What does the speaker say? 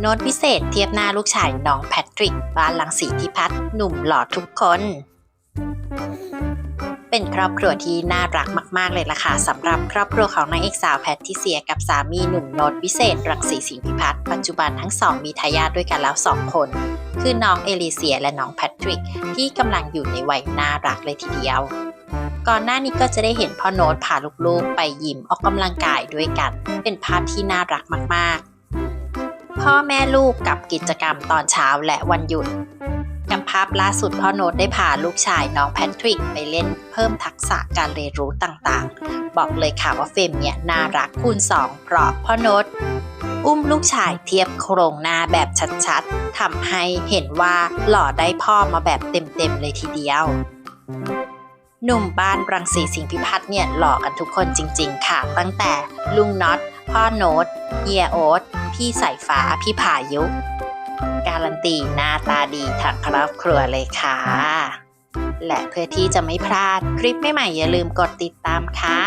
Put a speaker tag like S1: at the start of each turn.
S1: โน้ตพิเศษเทียบหน้าลูกชายน้องแพทริกบ้านหลังสีทิพัฒน์หนุ่มหล่อทุกคน เป็นครอบครัวที่น่ารักมาก ๆ เลยล่ะค่ะสำหรับครอบครัวของนางเอกสาวแพทริเซียกับสามีหนุ่มโน้ตพิเศษรังสีสิงห์พิพัฒน์ปัจจุบันทั้งสองมีทายาทด้วยกันแล้วสองคน คือน้องเอลิเซียและน้องแพทริก ที่กำลังอยู่ในวัยน่ารักเลยทีเดียวก่อนหน้านี้ก็จะได้เห็นพ่อโน้ตพาลูกๆ ไปยิมออกกำลังกายด้วยกัน เป็นภาพที่น่ารักมากๆ พ่อแม่ลูกกับกิจกรรมตอนเช้าและวันหยุดกับภาพล่าสุดพ่อโน้ตได้พาลูกชายน้องแพทริกไปเล่นเพิ่มทักษะการเรียนรู้ต่างๆ บอกเลยค่ะว่าเฟมเนี่ยน่ารักคูณสองเพราะพ่อโน้ตอุ้มลูกชายเทียบโครงหน้าแบบชัดๆทำให้เห็นว่าหล่อได้พ่อมาแบบเต็มๆเลยทีเดียวหนุ่มบ้านรังสีสิงห์พิพัฒน์เนี่ยหล่อกันทุกคนจริง ๆ ค่ะ ตั้งแต่ลุงน็อต พ่อโน้ตเฮียโอ๊ตพี่สายฟ้า พี่พายุ การันตีหน้าตาดีทั้งครอบครัวเลยค่ะ และเพื่อที่จะไม่พลาดคลิปใหม่ๆอย่าลืมกดติดตามค่ะ